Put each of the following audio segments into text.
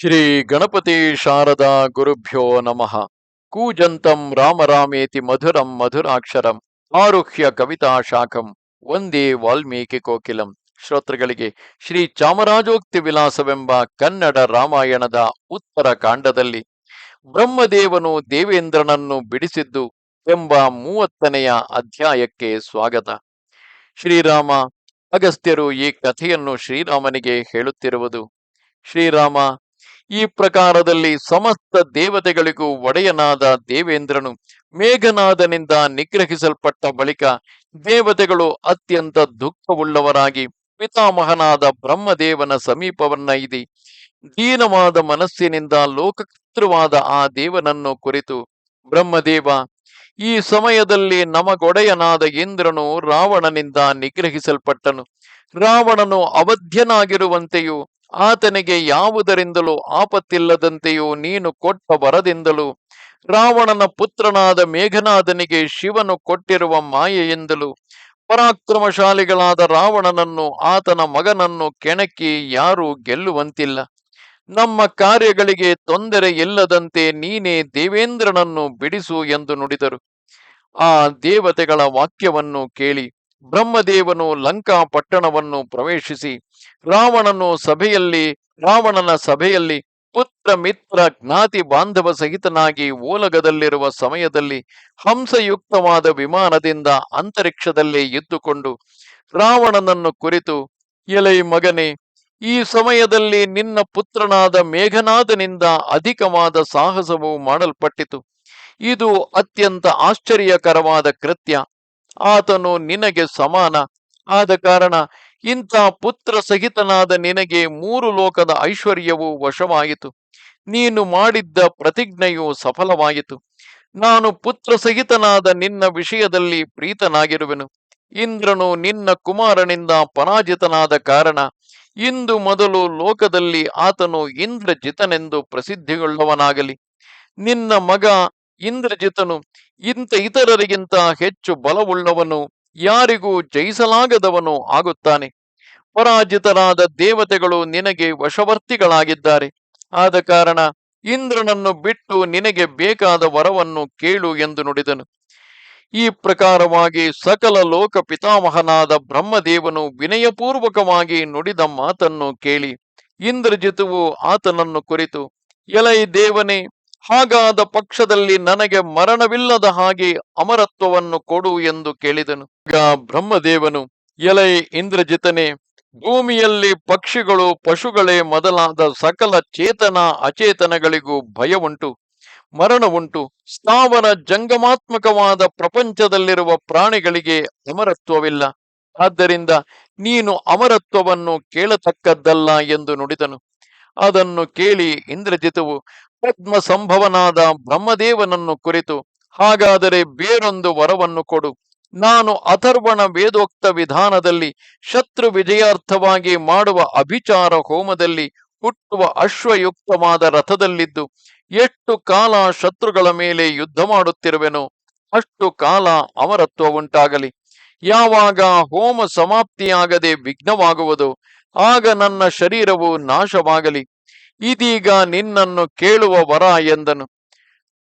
ಶ್ರೀ ಗಣಪತಿ ಶಾರದಾ ಗುರುಭ್ಯೋ ನಮಃ. ಕೂಜಂತಂ ರಾಮರಾಮೇತಿ ಮಧುರಂ ಮಧುರಾಕ್ಷರಂ ಆರುಹ್ಯ ಕವಿತಾ ಶಾಖಂ ಒಂದೇ ವಾಲ್ಮೀಕಿ ಕೋಕಿಲಂ. ಶ್ರೋತೃಗಳಿಗೆ ಶ್ರೀ ಚಾಮರಾಜೋಕ್ತಿ ವಿಲಾಸವೆಂಬ ಕನ್ನಡ ರಾಮಾಯಣದ ಉತ್ತರ ಕಾಂಡದಲ್ಲಿ ಬ್ರಹ್ಮದೇವನು ದೇವೇಂದ್ರನನ್ನು ಬಿಡಿಸಿದ್ದು ಎಂಬ ಮೂವತ್ತನೆಯ ಅಧ್ಯಾಯಕ್ಕೆ ಸ್ವಾಗತ. ಶ್ರೀರಾಮ, ಅಗಸ್ತ್ಯರು ಈ ಕಥೆಯನ್ನು ಶ್ರೀರಾಮನಿಗೆ ಹೇಳುತ್ತಿರುವುದು. ಶ್ರೀರಾಮ ಈ ಪ್ರಕಾರದಲ್ಲಿ ಸಮಸ್ತ ದೇವತೆಗಳಿಗೂ ಒಡೆಯನಾದ ದೇವೇಂದ್ರನು ಮೇಘನಾದನಿಂದ ನಿಗ್ರಹಿಸಲ್ಪಟ್ಟ ಬಳಿಕ ದೇವತೆಗಳು ಅತ್ಯಂತ ದುಃಖವುಳ್ಳವರಾಗಿ ಪಿತಾಮಹನಾದ ಬ್ರಹ್ಮದೇವನ ಸಮೀಪವನ್ನ ಇದೆ. ದೀನವಾದ ಮನಸ್ಸಿನಿಂದ ಲೋಕಕರ್ತೃವಾದ ಆ ದೇವನನ್ನು ಕುರಿತು ಬ್ರಹ್ಮದೇವ, ಈ ಸಮಯದಲ್ಲಿ ನಮಗೊಡೆಯನಾದ ಇಂದ್ರನು ರಾವಣನಿಂದ ನಿಗ್ರಹಿಸಲ್ಪಟ್ಟನು. ರಾವಣನು ಅವಧ್ಯನಾಗಿರುವಂತೆಯೂ ಆತನಿಗೆ ಯಾವುದರಿಂದಲೂ ಆಪತ್ತಿಲ್ಲದಂತೆಯೂ ನೀನು ಕೊಟ್ಟ ವರದಿಂದಲೂ, ರಾವಣನ ಪುತ್ರನಾದ ಮೇಘನಾದನಿಗೆ ಶಿವನು ಕೊಟ್ಟಿರುವ ಮಾಯೆಯಿಂದಲೂ, ಪರಾಕ್ರಮಶಾಲಿಗಳಾದ ರಾವಣನನ್ನು ಆತನ ಮಗನನ್ನು ಕೆಣಕಿ ಯಾರೂ ಗೆಲ್ಲುವಂತಿಲ್ಲ. ನಮ್ಮ ಕಾರ್ಯಗಳಿಗೆ ತೊಂದರೆ ಇಲ್ಲದಂತೆ ನೀನೇ ದೇವೇಂದ್ರನನ್ನು ಬಿಡಿಸು ಎಂದು ನುಡಿದರು. ಆ ದೇವತೆಗಳ ವಾಕ್ಯವನ್ನು ಕೇಳಿ ಬ್ರಹ್ಮದೇವನು ಲಂಕಾ ಪಟ್ಟಣವನ್ನು ಪ್ರವೇಶಿಸಿ ರಾವಣನು ಸಭೆಯಲ್ಲಿ, ರಾವಣನ ಸಭೆಯಲ್ಲಿ ಪುತ್ರ, ಮಿತ್ರ, ಜ್ಞಾತಿ, ಬಾಂಧವ ಸಹಿತನಾಗಿ ಓಲಗದಲ್ಲಿರುವ ಸಮಯದಲ್ಲಿ ಹಂಸಯುಕ್ತವಾದ ವಿಮಾನದಿಂದ ಅಂತರಿಕ್ಷದಲ್ಲೇ ಇದ್ದುಕೊಂಡು ರಾವಣನನ್ನು ಕುರಿತು, ಎಲೈ ಮಗನೇ, ಈ ಸಮಯದಲ್ಲಿ ನಿನ್ನ ಪುತ್ರನಾದ ಮೇಘನಾದನಿಂದ ಅಧಿಕವಾದ ಸಾಹಸವು ಮಾಡಲ್ಪಟ್ಟಿತು. ಇದು ಅತ್ಯಂತ ಆಶ್ಚರ್ಯಕರವಾದ ಕೃತ್ಯ. ಆತನು ನಿನಗೆ ಸಮಾನ. ಆದ ಕಾರಣ ಇಂಥ ಪುತ್ರ ಸಹಿತನಾದ ನಿನಗೆ ಮೂರು ಲೋಕದ ಐಶ್ವರ್ಯವು ವಶವಾಯಿತು. ನೀನು ಮಾಡಿದ್ದ ಪ್ರತಿಜ್ಞೆಯು ಸಫಲವಾಯಿತು. ನಾನು ಪುತ್ರ ಸಹಿತನಾದ ನಿನ್ನ ವಿಷಯದಲ್ಲಿ ಪ್ರೀತನಾಗಿರುವೆನು. ಇಂದ್ರನು ನಿನ್ನ ಕುಮಾರನಿಂದ ಪರಾಜಿತನಾದ ಕಾರಣ ಇಂದು ಮೊದಲು ಲೋಕದಲ್ಲಿ ಆತನು ಇಂದ್ರಜಿತನೆಂದು ಪ್ರಸಿದ್ಧಿಗೊಳ್ಳವನಾಗಲಿ ನಿನ್ನ ಮಗ ಇಂದ್ರಜಿತನು, ಇಂಥ ಇತರರಿಗಿಂತ ಹೆಚ್ಚು ಬಲವುಳ್ಳವನು, ಯಾರಿಗೂ ಜಯಿಸಲಾಗದವನು ಆಗುತ್ತಾನೆ. ಪರಾಜಿತರಾದ ದೇವತೆಗಳು ನಿನಗೆ ವಶವರ್ತಿಗಳಾಗಿದ್ದಾರೆ. ಆದ ಕಾರಣ ಇಂದ್ರನನ್ನು ಬಿಟ್ಟು ನಿನಗೆ ಬೇಕಾದ ವರವನ್ನು ಕೇಳು ಎಂದು ನುಡಿದನು. ಈ ಪ್ರಕಾರವಾಗಿ ಸಕಲ ಲೋಕ ಪಿತಾಮಹನಾದ ಬ್ರಹ್ಮದೇವನು ವಿನಯಪೂರ್ವಕವಾಗಿ ನುಡಿದ ಮಾತನ್ನು ಕೇಳಿ ಇಂದ್ರಜಿತುವು ಆತನನ್ನು ಕುರಿತು, ಎಲೈ ದೇವನೇ ಹಾಗಾದ ಪಕ್ಷದಲ್ಲಿ ನನಗೆ ಮರಣವಿಲ್ಲದ ಹಾಗೆ ಅಮರತ್ವವನ್ನು ಕೊಡು ಎಂದು ಕೇಳಿದನು. ಆಗ ಬ್ರಹ್ಮದೇವನು, ಎಲೆ ಇಂದ್ರಜಿತನೆ, ಭೂಮಿಯಲ್ಲಿ ಪಕ್ಷಿಗಳು, ಪಶುಗಳೇ ಮೊದಲಾದ ಸಕಲ ಚೇತನ ಅಚೇತನಗಳಿಗೂ ಭಯವುಂಟು, ಮರಣವುಂಟು. ಸ್ಥಾವರ ಜಂಗಮಾತ್ಮಕವಾದ ಪ್ರಪಂಚದಲ್ಲಿರುವ ಪ್ರಾಣಿಗಳಿಗೆ ಅಮರತ್ವವಿಲ್ಲ. ಆದ್ದರಿಂದ ನೀನು ಅಮರತ್ವವನ್ನು ಕೇಳತಕ್ಕದ್ದಲ್ಲ ಎಂದು ನುಡಿದನು. ಅದನ್ನು ಕೇಳಿ ಇಂದ್ರಜಿತವು ಪದ್ಮ ಸಂಭವನಾದ ಬ್ರಹ್ಮದೇವನನ್ನು ಕುರಿತು ಹಾಗಾದರೆ ಬೇರೊಂದು ವರವನ್ನು ಕೊಡು. ನಾನು ಅಥರ್ವಣ ವೇದೋಕ್ತ ವಿಧಾನದಲ್ಲಿ ಶತ್ರು ವಿಜಯಾರ್ಥವಾಗಿ ಮಾಡುವ ಅಭಿಚಾರ ಹೋಮದಲ್ಲಿ ಹುಟ್ಟುವ ಅಶ್ವಯುಕ್ತವಾದ ರಥದಲ್ಲಿದ್ದು, ಎಷ್ಟು ಕಾಲ ಶತ್ರುಗಳ ಮೇಲೆ ಯುದ್ಧ ಮಾಡುತ್ತಿರುವೆನೋ ಅಷ್ಟು ಕಾಲ ಅಮರತ್ವ ಉಂಟಾಗಲಿ. ಯಾವಾಗ ಹೋಮ ಸಮಾಪ್ತಿಯಾಗದೆ ವಿಘ್ನವಾಗುವುದೋ ಆಗ ನನ್ನ ಶರೀರವು ನಾಶವಾಗಲಿ. ಇದೀಗ ನಿನ್ನನ್ನು ಕೇಳುವ ವರ ಎಂದನು.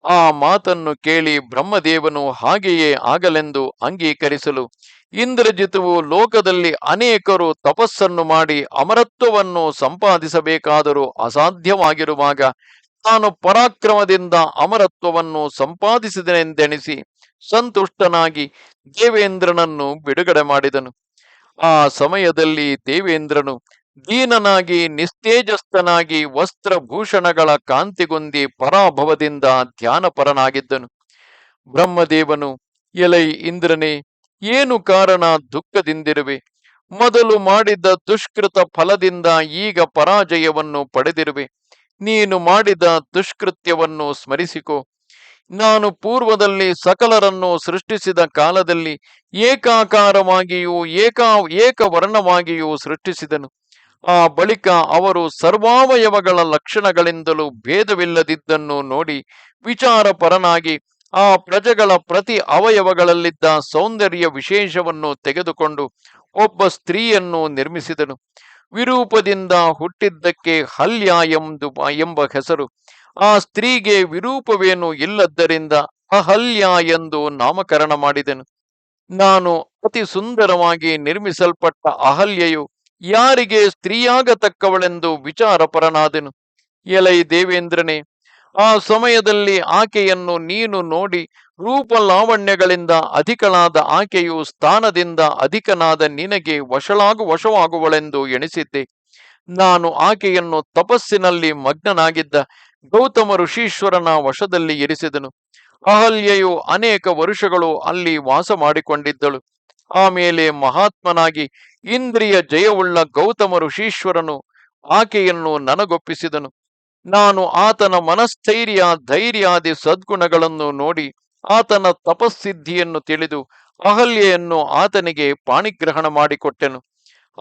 ಆ ಮಾತನ್ನು ಕೇಳಿ ಬ್ರಹ್ಮದೇವನು ಹಾಗೆಯೇ ಆಗಲೆಂದು ಅಂಗೀಕರಿಸಲು, ಇಂದ್ರಜಿತುವು ಲೋಕದಲ್ಲಿ ಅನೇಕರು ತಪಸ್ಸನ್ನು ಮಾಡಿ ಅಮರತ್ವವನ್ನು ಸಂಪಾದಿಸಬೇಕಾದರೂ ಅಸಾಧ್ಯವಾಗಿರುವಾಗ, ತಾನು ಪರಾಕ್ರಮದಿಂದ ಅಮರತ್ವವನ್ನು ಸಂಪಾದಿಸಿದನೆಂದೆಣಿಸಿ ಸಂತುಷ್ಟನಾಗಿ ದೇವೇಂದ್ರನನ್ನು ಬಿಡುಗಡೆ ಮಾಡಿದನು. ಆ ಸಮಯದಲ್ಲಿ ದೇವೇಂದ್ರನು ದೀನನಾಗಿ, ನಿಸ್ತೇಜಸ್ಥನಾಗಿ ವಸ್ತ್ರಭೂಷಣಗಳ ಕಾಂತಿಗೊಂದಿ ಪರಾಭವದಿಂದ ಧ್ಯಾನಪರನಾಗಿದ್ದನು. ಬ್ರಹ್ಮದೇವನು, ಎಲೈ ಇಂದ್ರನೇ, ಏನು ಕಾರಣ ದುಃಖದಿಂದಿರುವೆ? ಮೊದಲು ಮಾಡಿದ ದುಷ್ಕೃತ ಫಲದಿಂದ ಈಗ ಪರಾಜಯವನ್ನು ಪಡೆದಿರುವೆ. ನೀನು ಮಾಡಿದ ದುಷ್ಕೃತ್ಯವನ್ನು ಸ್ಮರಿಸಿಕೋ. ನಾನು ಪೂರ್ವದಲ್ಲಿ ಸಕಲರನ್ನು ಸೃಷ್ಟಿಸಿದ ಕಾಲದಲ್ಲಿ ಏಕಾಕಾರವಾಗಿಯೂ ಏಕಾ, ಏಕವರ್ಣವಾಗಿಯೂ ಸೃಷ್ಟಿಸಿದನು. ಆ ಬಳಿಕ ಅವರು ಸರ್ವಾವಯವಗಳ ಲಕ್ಷಣಗಳಿಂದಲೂ ಭೇದವಿಲ್ಲದಿದ್ದನ್ನು ನೋಡಿ ವಿಚಾರಪರನಾಗಿ ಆ ಪ್ರಜೆಗಳ ಪ್ರತಿ ಅವಯವಗಳಲ್ಲಿದ್ದ ಸೌಂದರ್ಯ ವಿಶೇಷವನ್ನು ತೆಗೆದುಕೊಂಡು ಒಬ್ಬ ಸ್ತ್ರೀಯನ್ನು ನಿರ್ಮಿಸಿದನು. ವಿರೂಪದಿಂದ ಹುಟ್ಟಿದ್ದಕ್ಕೆ ಹಲ್ಯ ಎಂದು ಎಂಬ ಹೆಸರು. ಆ ಸ್ತ್ರೀಗೆ ವಿರೂಪವೇನು ಇಲ್ಲದ್ದರಿಂದ ಅಹಲ್ಯ ಎಂದು ನಾಮಕರಣ ಮಾಡಿದೆನು. ನಾನು ಅತಿ ಸುಂದರವಾಗಿ ನಿರ್ಮಿಸಲ್ಪಟ್ಟ ಅಹಲ್ಯೆಯು ಯಾರಿಗೆ ಸ್ತ್ರೀಯಾಗತಕ್ಕವಳೆಂದು ವಿಚಾರಪರನಾದೆನು. ಎಲೈ ದೇವೇಂದ್ರನೇ, ಆ ಸಮಯದಲ್ಲಿ ಆಕೆಯನ್ನು ನೀನು ನೋಡಿ ರೂಪ ಲಾವಣ್ಯಗಳಿಂದ ಅಧಿಕನಾದ ಆಕೆಯು ಸ್ಥಾನದಿಂದ ಅಧಿಕನಾದ ನಿನಗೆ ವಶಳಾಗು ವಶವಾಗುವಳೆಂದು ಎಣಿಸಿದ್ದೆ. ನಾನು ಆಕೆಯನ್ನು ತಪಸ್ಸಿನಲ್ಲಿ ಮಗ್ನನಾಗಿದ್ದ ಗೌತಮ ಋಷೀಶ್ವರನ ವಶದಲ್ಲಿ ಇರಿಸಿದನು. ಅಹಲ್ಯೆಯು ಅನೇಕ ವರುಷಗಳು ಅಲ್ಲಿ ವಾಸ ಮಾಡಿಕೊಂಡಿದ್ದಳು ಆಮೇಲೆ ಮಹಾತ್ಮನಾಗಿ ಇಂದ್ರಿಯ ಜಯವುಳ್ಳ ಗೌತಮ ಋಷೀಶ್ವರನು ಆಕೆಯನ್ನು ನನಗೊಪ್ಪಿಸಿದನು. ನಾನು ಆತನ ಮನಸ್ಥೈರ್ಯ, ಧೈರ್ಯಾದಿ ಸದ್ಗುಣಗಳನ್ನು ನೋಡಿ ಆತನ ತಪಸ್ಸಿದ್ಧಿಯನ್ನು ತಿಳಿದು ಅಹಲ್ಯೆಯನ್ನು ಆತನಿಗೆ ಪಾಣಿಗ್ರಹಣ ಮಾಡಿಕೊಟ್ಟೆನು.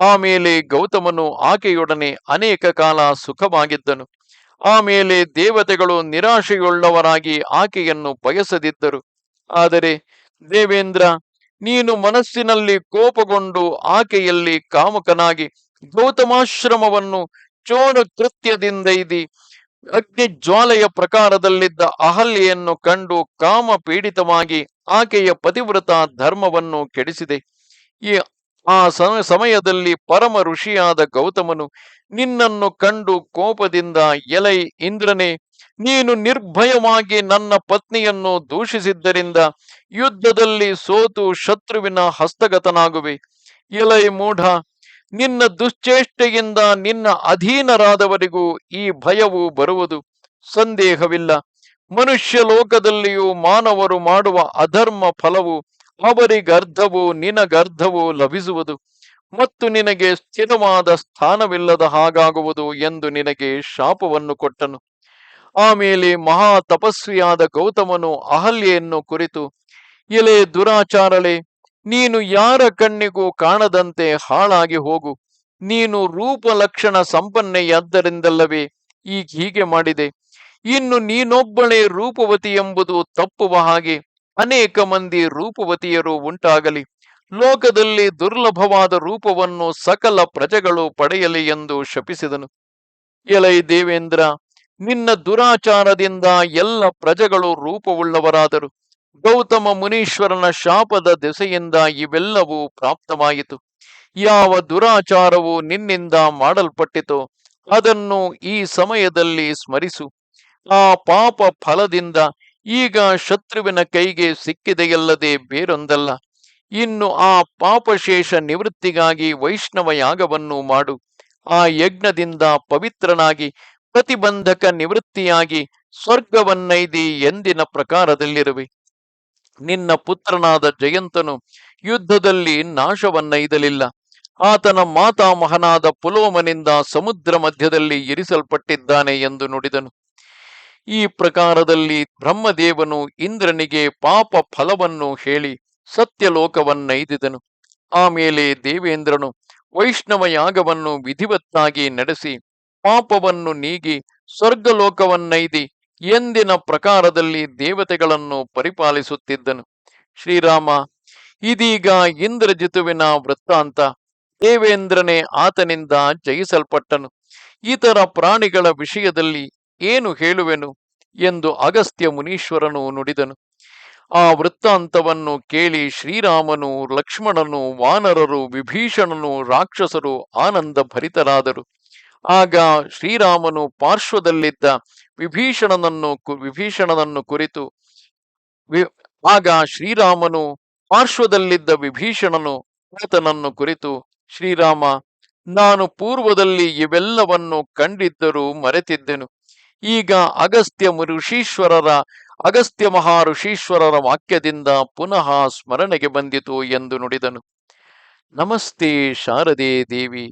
ಆಮೇಲೆ ಗೌತಮನು ಆಕೆಯೊಡನೆ ಅನೇಕ ಕಾಲ ಸುಖವಾಗಿದ್ದನು. ಆಮೇಲೆ ದೇವತೆಗಳು ನಿರಾಶೆಯುಳ್ಳವರಾಗಿ ಆಕೆಯನ್ನು ಬಯಸದಿದ್ದರು. ಆದರೆ, ದೇವೇಂದ್ರ, ನೀನು ಮನಸ್ಸಿನಲ್ಲಿ ಕೋಪಗೊಂಡು ಆಕೆಯಲ್ಲಿ ಕಾಮಕನಾಗಿ ಗೌತಮಾಶ್ರಮವನ್ನು ಚೋರ ಕೃತ್ಯದಿಂದ ಇದಿ. ಅಗ್ನಿ ಜ್ವಾಲೆಯ ಪ್ರಕಾರದಲ್ಲಿದ್ದ ಅಹಲ್ಯೆಯನ್ನು ಕಂಡು ಕಾಮ ಪೀಡಿತವಾಗಿ ಆಕೆಯ ಪತಿವ್ರತ ಧರ್ಮವನ್ನು ಕೆಡಿಸಿದೆ. ಈ ಆ ಸಮಯದಲ್ಲಿ ಪರಮ ಋಷಿಯಾದ ಗೌತಮನು, ನಿನ್ನನ್ನು ಕಂಡು ಕೋಪದಿಂದ ಎಲೈ ಇಂದ್ರನೇ, ನೀನು ನಿರ್ಭಯವಾಗಿ ನನ್ನ ಪತ್ನಿಯನ್ನು ದೂಷಿಸಿದ್ದರಿಂದ ಯುದ್ಧದಲ್ಲಿ ಸೋತು ಶತ್ರುವಿನ ಹಸ್ತಗತನಾಗುವೆ. ಎಲೈ ಮೂಢ ನಿನ್ನ ದುಶ್ಚೇಷ್ಟೆಯಿಂದ ನಿನ್ನ ಅಧೀನರಾದವರಿಗೂ ಈ ಭಯವು ಬರುವುದು ಸಂದೇಹವಿಲ್ಲ. ಮನುಷ್ಯ ಲೋಕದಲ್ಲಿಯೂ ಮಾನವರು ಮಾಡುವ ಅಧರ್ಮ ಫಲವು, ಅವರಿಗರ್ಧವು, ನಿನಗರ್ಧವು ಲಭಿಸುವುದು. ಮತ್ತು ನಿನಗೆ ಸ್ಥಿರವಾದ ಸ್ಥಾನವಿಲ್ಲದ ಹಾಗಾಗುವುದು ಎಂದು ನಿನಗೆ ಶಾಪವನ್ನು ಕೊಟ್ಟನು. ಆಮೇಲೆ ಮಹಾ ತಪಸ್ವಿಯಾದ ಗೌತಮನು ಅಹಲ್ಯೆಯನ್ನು ಕುರಿತು, ಎಲೆ ದುರಾಚಾರಳೆ ನೀನು ಯಾರ ಕಣ್ಣಿಗೂ ಕಾಣದಂತೆ ಹಾಳಾಗಿ ಹೋಗು. ನೀನು ರೂಪ ಲಕ್ಷಣ ಸಂಪನ್ನೆಯಾದ್ದರಿಂದಲ್ಲವೇ ಈಗ ಹೀಗೆ ಮಾಡಿದೆ. ಇನ್ನು ನೀನೊಬ್ಬಳೇ ರೂಪವತಿ ಎಂಬುದು ತಪ್ಪುವ ಹಾಗೆ ಅನೇಕ ಮಂದಿ ರೂಪವತಿಯರು ಉಂಟಾಗಲಿ. ಲೋಕದಲ್ಲಿ ದುರ್ಲಭವಾದ ರೂಪವನ್ನು ಸಕಲ ಪ್ರಜೆಗಳು ಪಡೆಯಲಿ ಎಂದು ಶಪಿಸಿದನು. ಎಲೈ ದೇವೇಂದ್ರ, ನಿನ್ನ ದುರಾಚಾರದಿಂದ ಎಲ್ಲ ಪ್ರಜೆಗಳು ರೂಪವುಳ್ಳವರಾದರು. ಗೌತಮ ಮುನೀಶ್ವರನ ಶಾಪದ ದೆಸೆಯಿಂದ ಇವೆಲ್ಲವೂ ಪ್ರಾಪ್ತವಾಯಿತು. ಯಾವ ದುರಾಚಾರವು ನಿನ್ನಿಂದ ಮಾಡಲ್ಪಟ್ಟಿತೋ. ಅದನ್ನು ಈ ಸಮಯದಲ್ಲಿ ಸ್ಮರಿಸು. ಆ ಪಾಪ ಫಲದಿಂದ ಈಗ ಶತ್ರುವಿನ ಕೈಗೆ ಸಿಕ್ಕಿದೆಯಲ್ಲದೆ ಬೇರೊಂದಲ್ಲ. ಇನ್ನು ಆ ಪಾಪಶೇಷ ನಿವೃತ್ತಿಗಾಗಿ ವೈಷ್ಣವ ಯಾಗವನ್ನು ಮಾಡು. ಆ ಯಜ್ಞದಿಂದ ಪವಿತ್ರನಾಗಿ, ಪ್ರತಿಬಂಧಕ ನಿವೃತ್ತಿಯಾಗಿ ಸ್ವರ್ಗವನ್ನೈದಿ ಎಂದಿನ ಪ್ರಕಾರದಲ್ಲಿರುವೆ. ನಿನ್ನ ಪುತ್ರನಾದ ಜಯಂತನು ಯುದ್ಧದಲ್ಲಿ ನಾಶವನ್ನೈದಲಿಲ್ಲ. ಆತನ ಮಾತಾಮಹನಾದ ಪುಲೋಮನಿಂದ ಸಮುದ್ರ ಮಧ್ಯದಲ್ಲಿ ಇರಿಸಲ್ಪಟ್ಟಿದ್ದಾನೆ ಎಂದು ನುಡಿದನು. ಈ ಪ್ರಕಾರದಲ್ಲಿ ಬ್ರಹ್ಮದೇವನು ಇಂದ್ರನಿಗೆ ಪಾಪ ಫಲವನ್ನು ಹೇಳಿ ಸತ್ಯಲೋಕವನ್ನೈದಿದನು. ಆಮೇಲೆ ದೇವೇಂದ್ರನು ವೈಷ್ಣವ ಯಾಗವನ್ನು ವಿಧಿವತ್ತಾಗಿ ನಡೆಸಿ ಪಾಪವನ್ನು ನೀಗಿ ಸ್ವರ್ಗಲೋಕವನ್ನೈದಿ ಎಂದಿನ ಪ್ರಕಾರದಲ್ಲಿ ದೇವತೆಗಳನ್ನು ಪರಿಪಾಲಿಸುತ್ತಿದ್ದನು. ಶ್ರೀರಾಮ, ಇದೀಗ ಇಂದ್ರಜಿತುವಿನ ವೃತ್ತಾಂತ. ದೇವೇಂದ್ರನೇ ಆತನಿಂದ ಜಯಿಸಲ್ಪಟ್ಟನು. ಇತರ ಪ್ರಾಣಿಗಳ ವಿಷಯದಲ್ಲಿ ಏನು ಹೇಳುವೆನು ಎಂದು ಅಗಸ್ತ್ಯ ಮುನೀಶ್ವರನು ನುಡಿದನು. ಆ ವೃತ್ತಾಂತವನ್ನು ಕೇಳಿ ಶ್ರೀರಾಮನು, ಲಕ್ಷ್ಮಣನು, ವಾನರರು, ವಿಭೀಷಣನು, ರಾಕ್ಷಸರು ಆನಂದ ಭರಿತರಾದರು ಆಗ ಶ್ರೀರಾಮನು ಪಾರ್ಶ್ವದಲ್ಲಿದ್ದ ವಿಭೀಷಣನನ್ನು ವಿಭೀಷಣನನ್ನು ಕುರಿತು ಆಗ ಶ್ರೀರಾಮನು ಪಾರ್ಶ್ವದಲ್ಲಿದ್ದ ವಿಭೀಷಣನು ಆತನನ್ನು ಕುರಿತು, ಶ್ರೀರಾಮ, ನಾನು ಪೂರ್ವದಲ್ಲಿ ಇವೆಲ್ಲವನ್ನು ಕಂಡಿದ್ದರೂ ಮರೆತಿದ್ದೆನು. ಈಗ ಅಗಸ್ತ್ಯ ಋಷೀಶ್ವರರ, ಅಗಸ್ತ್ಯ ಮಹಾ ಋಷೀಶ್ವರರ ವಾಕ್ಯದಿಂದ ಪುನಃ ಸ್ಮರಣೆಗೆ ಬಂದಿತು ಎಂದು ನುಡಿದನು. ನಮಸ್ತೆ ಶಾರದೆ ದೇವಿ.